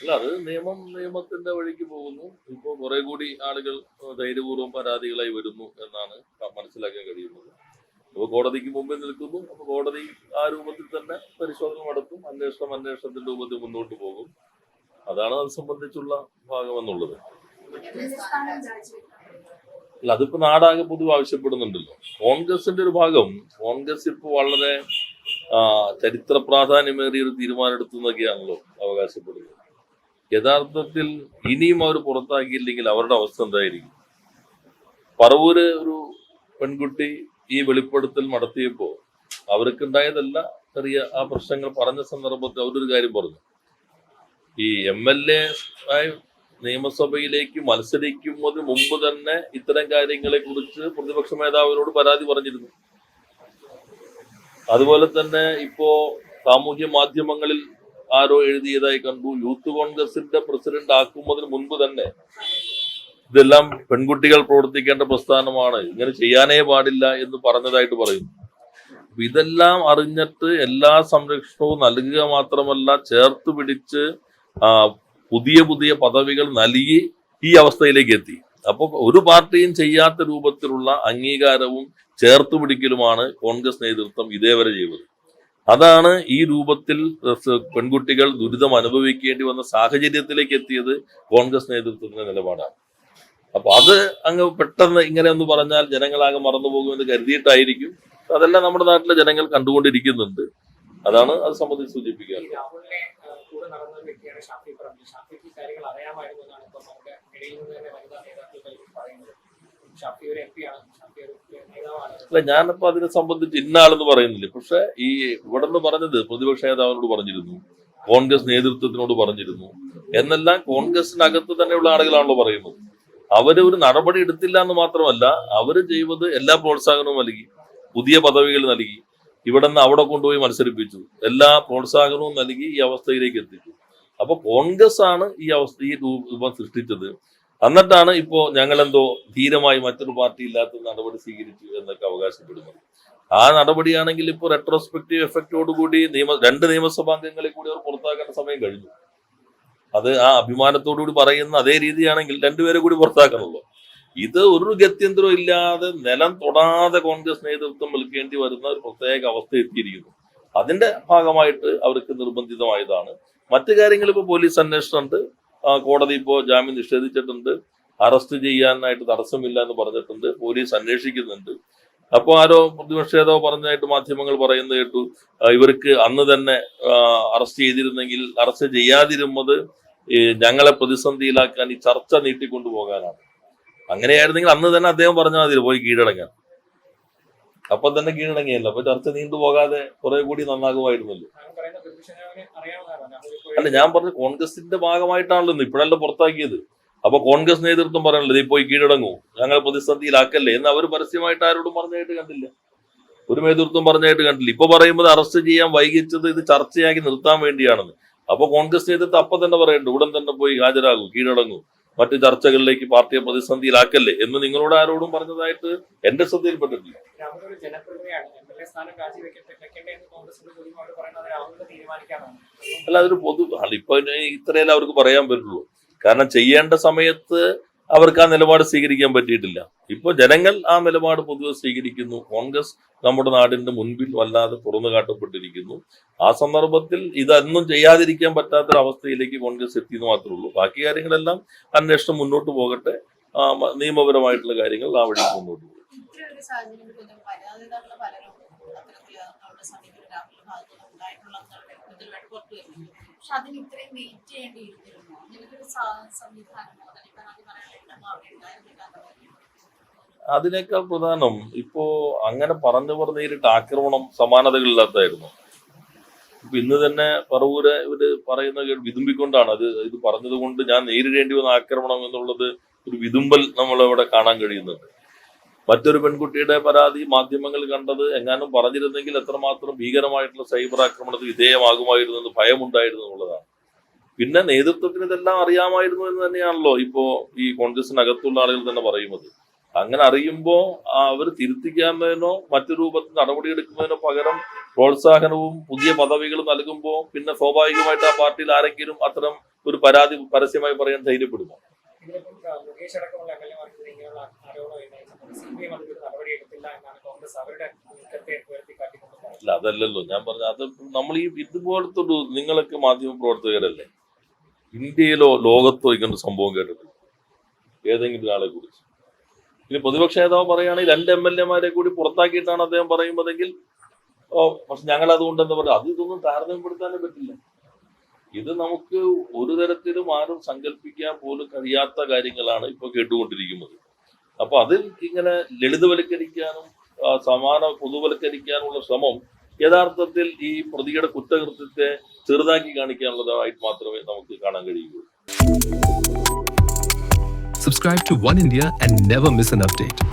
അല്ല അത് നിയമം നിയമത്തിന്റെ വഴിക്ക് പോകുന്നു. ഇപ്പോൾ കുറെ കൂടി ആളുകൾ ധൈര്യപൂർവം പരാതികളായി വരുന്നു എന്നാണ് മനസ്സിലാക്കാൻ കഴിയുന്നത്. അപ്പോൾ കോടതിക്ക് മുമ്പിൽ നിൽക്കുന്നു. അപ്പോൾ കോടതി ആ രൂപത്തിൽ തന്നെ പരിശോധന നടത്തും. അന്വേഷണം അന്വേഷണത്തിന്റെ രൂപത്തിൽ മുന്നോട്ട് പോകും. അതാണ് അത് സംബന്ധിച്ചുള്ള ഭാഗമെന്നുള്ളത്. അല്ല അതിപ്പോ നാടാകെ പൊതുവെ ആവശ്യപ്പെടുന്നുണ്ടല്ലോ. കോൺഗ്രസിന്റെ ഒരു ഭാഗം കോൺഗ്രസ് ഇപ്പോൾ വളരെ ചരിത്ര പ്രാധാന്യമേറിയ ഒരു തീരുമാനം എടുത്തു എന്നൊക്കെയാണല്ലോ അവകാശപ്പെടുന്നത്. യഥാർത്ഥത്തിൽ ഇനിയും അവർ പുറത്താക്കിയില്ലെങ്കിൽ അവരുടെ അവസ്ഥ എന്തായിരിക്കും? പറവൂര് ഒരു പെൺകുട്ടി ഈ വെളിപ്പെടുത്തൽ നടത്തിയപ്പോൾ അവർക്കുണ്ടായതല്ല ചെറിയ ആ പ്രശ്നങ്ങൾ പറഞ്ഞ സന്ദർഭത്തിൽ അവരൊരു കാര്യം പറഞ്ഞു. ഈ എം എൽ എ നിയമസഭയിലേക്ക് മത്സരിക്കുന്നതിന് മുമ്പ് തന്നെ ഇത്തരം കാര്യങ്ങളെ കുറിച്ച് പ്രതിപക്ഷ മേധാവിനോട് പരാതി പറഞ്ഞിരുന്നു. അതുപോലെ തന്നെ ഇപ്പോ സാമൂഹ്യ മാധ്യമങ്ങളിൽ ആരോ എഴുതിയതായി കണ്ടു. യൂത്ത് കോൺഗ്രസിന്റെ പ്രസിഡന്റ് ആക്കുന്നതിന് മുൻപ് തന്നെ ഇതെല്ലാം പെൺകുട്ടികൾ പ്രവർത്തിക്കേണ്ട പ്രസ്ഥാനമാണ്. ഇങ്ങനെ ചെയ്യാനേ പാടില്ല എന്ന് പറഞ്ഞതായിട്ട് പറയുന്നു. ഇതെല്ലാം അറിഞ്ഞിട്ട് എല്ലാ സംരക്ഷണവും നൽകുക മാത്രമല്ല ചേർത്ത് പിടിച്ച് പുതിയ പുതിയ പദവികൾ നൽകി ഈ അവസ്ഥയിലേക്ക് എത്തി. അപ്പൊ ഒരു പാർട്ടിയും ചെയ്യാത്ത രൂപത്തിലുള്ള അംഗീകാരവും ചേർത്ത് പിടിക്കലുമാണ് കോൺഗ്രസ് നേതൃത്വം ഇതേവരെ ചെയ്തത്. അതാണ് ഈ രൂപത്തിൽ പെൺകുട്ടികൾ ദുരിതം അനുഭവിക്കേണ്ടി വന്ന സാഹചര്യത്തിലേക്ക് എത്തിയത് കോൺഗ്രസ് നേതൃത്വത്തിന്റെ നിലപാടാണ്. അപ്പൊ അത് അങ്ങ് പെട്ടെന്ന് ഇങ്ങനെ ഒന്ന് പറഞ്ഞാൽ ജനങ്ങളാകെ മറന്നു പോകുമെന്ന് കരുതിയിട്ടായിരിക്കും. അതെല്ലാം നമ്മുടെ നാട്ടിലെ ജനങ്ങൾ കണ്ടുകൊണ്ടിരിക്കുന്നുണ്ട്. അതാണ് അത് സംബന്ധിച്ച് സൂചിപ്പിക്കുക ഷാഫി ഒരു എം പി ആണ്. ഷാഫി ഒരു അല്ല ഞാനപ്പോ അതിനെ സംബന്ധിച്ച് ഇന്നാളെന്ന് പറയുന്നില്ല. പക്ഷെ ഈ ഇവിടെ നിന്ന് പറഞ്ഞത് പ്രതിപക്ഷ നേതാവിനോട് പറഞ്ഞിരുന്നു. കോൺഗ്രസ് നേതൃത്വത്തിനോട് പറഞ്ഞിരുന്നു. എന്നെല്ലാം കോൺഗ്രസിനകത്ത് തന്നെയുള്ള ആളുകളാണല്ലോ പറയുന്നത്. അവർ ഒരു നടപടി എടുത്തില്ല എന്ന് മാത്രമല്ല അവർ ചെയ്തത് എല്ലാ പ്രോത്സാഹനവും നൽകി പുതിയ പദവികൾ നൽകി ഇവിടെ നിന്ന് അവിടെ കൊണ്ടുപോയി മത്സരിപ്പിച്ചു. എല്ലാ പ്രോത്സാഹനവും നൽകി ഈ അവസ്ഥയിലേക്ക് എത്തിച്ചു. അപ്പൊ കോൺഗ്രസ് ആണ് ഈ അവസ്ഥ ഈ രൂപം സൃഷ്ടിച്ചത്. എന്നിട്ടാണ് ഇപ്പോ ഞങ്ങൾ എന്തോ ധീരമായി മറ്റൊരു പാർട്ടി ഇല്ലാത്ത നടപടി സ്വീകരിച്ചു എന്നൊക്കെ അവകാശപ്പെടുന്നത്. ആ നടപടിയാണെങ്കിൽ ഇപ്പോൾ റെട്രോസ്പെക്റ്റീവ് എഫക്റ്റോടുകൂടി നിയമ രണ്ട് നിയമസഭാംഗങ്ങളെ കൂടി അവർ പുറത്താക്കേണ്ട സമയം കഴിഞ്ഞു. അത് ആ അഭിമാനത്തോടുകൂടി പറയുന്ന അതേ രീതിയാണെങ്കിൽ രണ്ടുപേരെ കൂടി പുറത്താക്കണമല്ലോ. ഇത് ഒരു ഗത്യന്തരം ഇല്ലാതെ നിലം തൊടാതെ കോൺഗ്രസ് നേതൃത്വം വിൽക്കേണ്ടി വരുന്ന ഒരു പ്രത്യേക അവസ്ഥ എത്തിയിരിക്കുന്നു. അതിന്റെ ഭാഗമായിട്ട് അവർക്ക് നിർബന്ധിതമായതാണ്. മറ്റു കാര്യങ്ങൾ ഇപ്പോൾ പോലീസ് അന്വേഷണമുണ്ട്. ആ, കോടതി ഇപ്പോൾ ജാമ്യം നിഷേധിച്ചിട്ടുണ്ട്. അറസ്റ്റ് ചെയ്യാനായിട്ട് തടസ്സമില്ല എന്ന് പറഞ്ഞിട്ടുണ്ട്. പോലീസ് അന്വേഷിക്കുന്നുണ്ട്. അപ്പോൾ ആരോ പ്രതിപക്ഷ നേതാവ് പറഞ്ഞതായിട്ട് മാധ്യമങ്ങൾ പറയുന്നത് കേട്ടു. ഇവർക്ക് അന്ന് തന്നെ അറസ്റ്റ് ചെയ്തിരുന്നെങ്കിൽ അറസ്റ്റ് ചെയ്യാതിരുന്നത് ഞങ്ങളെ പ്രതിസന്ധിയിലാക്കാൻ ഈ ചർച്ച നീട്ടിക്കൊണ്ടു പോകാനാണ്. അങ്ങനെയായിരുന്നെങ്കിൽ അന്ന് തന്നെ അദ്ദേഹം പറഞ്ഞാൽ മതി പോയി കീഴടങ്ങാൻ. അപ്പൊ തന്നെ കീഴടങ്ങിയല്ലോ. അപ്പൊ ചർച്ച നീണ്ടുപോകാതെ കുറെ കൂടി നന്നാകുമായിരുന്നല്ലോ. അല്ല ഞാൻ പറഞ്ഞു കോൺഗ്രസിന്റെ ഭാഗമായിട്ടാണല്ലോ ഇപ്പോഴല്ല പുറത്താക്കിയത്. അപ്പൊ കോൺഗ്രസ് നേതൃത്വം പറയണല്ലോ പോയി കീഴടങ്ങൂ. ഞങ്ങൾ പ്രതിസന്ധിയിലാക്കല്ലേ? എന്ന് അവർ പരസ്യമായിട്ട് ആരോടും പറഞ്ഞായിട്ട് കണ്ടില്ല. ഒരു നേതൃത്വം പറഞ്ഞായിട്ട് കണ്ടില്ല. ഇപ്പൊ പറയുമ്പോൾ അറസ്റ്റ് ചെയ്യാൻ വൈകിച്ചത് ഇത് ചർച്ചയാക്കി നിർത്താൻ വേണ്ടിയാണെന്ന്. അപ്പൊ കോൺഗ്രസ് നേതൃത്വം അപ്പൊ തന്നെ പറയണ്ട ഉടൻ തന്നെ പോയി ഹാജരാകൂ കീഴടങ്ങൂ. മറ്റു ചർച്ചകളിലേക്ക് പാർട്ടിയെ പ്രതിസന്ധിയിലാക്കല്ലേ എന്ന് നിങ്ങളോട് ആരോടും പറഞ്ഞതായിട്ട് എന്റെ ശ്രദ്ധയിൽപ്പെട്ടിട്ടില്ല. അല്ല അതൊരു പൊതു ഇപ്പൊ ഇത്രയല്ലേ അവർക്ക് പറയാൻ പറ്റുള്ളൂ. കാരണം ചെയ്യേണ്ട സമയത്ത് അവർക്ക് ആ നിലപാട് സ്വീകരിക്കാൻ പറ്റിയിട്ടില്ല. ഇപ്പോൾ ജനങ്ങൾ ആ നിലപാട് പൊതുവെ സ്വീകരിക്കുന്നു. കോൺഗ്രസ് നമ്മുടെ നാടിന്റെ മുൻപിൽ വല്ലാതെ തുറന്നു കാട്ടപ്പെട്ടിരിക്കുന്നു. ആ സന്ദർഭത്തിൽ ഇതൊന്നും ചെയ്യാതിരിക്കാൻ പറ്റാത്തൊരവസ്ഥയിലേക്ക് കോൺഗ്രസ് എത്തിയെന്ന് മാത്രമേ ഉള്ളൂ. ബാക്കി കാര്യങ്ങളെല്ലാം അന്വേഷണം മുന്നോട്ട് പോകട്ടെ. നിയമപരമായിട്ടുള്ള കാര്യങ്ങൾ ആ വഴി മുന്നോട്ട് പോകും. പക്ഷെ അതിന് ഇത്രയും വെയിറ്റ് ചെയ്യേണ്ടിയിരുന്നിരുന്നു അങ്ങനത്തെ ഒരു അതിനേക്കാൾ പ്രധാനം ഇപ്പോ അങ്ങനെ പറഞ്ഞു പറഞ്ഞ നേരിട്ട് ആക്രമണം സമാനതകളില്ലാത്തായിരുന്നു ഇപ്പൊ ഇന്ന് തന്നെ പറവൂര് ഇവർ പറയുന്ന വിതുമ്പിക്കൊണ്ടാണ് അത് ഇത് പറഞ്ഞത് കൊണ്ട് ഞാൻ നേരിടേണ്ടി വന്ന ആക്രമണം എന്നുള്ളത് ഒരു വിതുമ്പൽ നമ്മൾ അവിടെ കാണാൻ കഴിയുന്നുണ്ട്. മറ്റൊരു പെൺകുട്ടിയുടെ പരാതി മാധ്യമങ്ങൾ കണ്ടത് എങ്ങാനും പറഞ്ഞിരുന്നെങ്കിൽ എത്രമാത്രം ഭീകരമായിട്ടുള്ള സൈബർ ആക്രമണത്തിന് വിധേയമാകുമായിരുന്നു എന്ന് ഭയമുണ്ടായിരുന്നു എന്നുള്ളതാണ്. പിന്നെ നേതൃത്വത്തിന് ഇതെല്ലാം അറിയാമായിരുന്നു എന്ന് തന്നെയാണല്ലോ ഇപ്പോ ഈ കോൺഗ്രസിനകത്തുള്ള ആളുകൾ തന്നെ പറയുന്നത്. അങ്ങനെ അറിയുമ്പോൾ അവർ തിരുത്തിക്കാമെന്നോ മറ്റു രൂപത്തിൽ നടപടിയെടുക്കുന്നതിനോ പകരം പ്രോത്സാഹനവും പുതിയ പദവികളും നൽകുമ്പോൾ പിന്നെ സ്വാഭാവികമായിട്ട് ആ പാർട്ടിയിൽ ആരെങ്കിലും അത്തരം ഒരു പരാതി പരസ്യമായി പറയാൻ ധൈര്യപ്പെടുമോ? അല്ല അതല്ലല്ലോ. ഞാൻ പറഞ്ഞ അത് നമ്മൾ ഈ ഇതുപോലത്തെ ഒരു നിങ്ങളൊക്കെ മാധ്യമ പ്രവർത്തകരല്ലേ ഇന്ത്യയിലോ ലോകത്തോ ഇങ്ങനൊരു സംഭവം കേട്ടിട്ടില്ല ഏതെങ്കിലും ഒരാളെ കുറിച്ച്. ഇനി പ്രതിപക്ഷ നേതാവ് പറയുകയാണെങ്കിൽ രണ്ട് എം എൽ എമാരെ കൂടി പുറത്താക്കിയിട്ടാണ് അദ്ദേഹം പറയുന്നതെങ്കിൽ ഓ പക്ഷെ ഞങ്ങൾ അതുകൊണ്ട് എന്താ പറയുക? അത് ഇതൊന്നും താരതമ്യപ്പെടുത്താനേ പറ്റില്ല. ഇത് നമുക്ക് ഒരു തരത്തിലും ആരും സങ്കല്പിക്കാൻ പോലും കഴിയാത്ത കാര്യങ്ങളാണ് ഇപ്പൊ കേട്ടുകൊണ്ടിരിക്കുന്നത്. അപ്പൊ അതിൽ ഇങ്ങനെ ലളിതവൽക്കരിക്കാനും സമാന പൊതുവൽക്കരിക്കാനുള്ള ശ്രമം യഥാർത്ഥത്തിൽ ഈ പ്രതിയുടെ കുറ്റകൃത്യത്തെ ചെറുതാക്കി കാണിക്കാനുള്ളതായിട്ട് മാത്രമേ നമുക്ക് കാണാൻ കഴിയുള്ളൂ subscribe to one India and never miss an update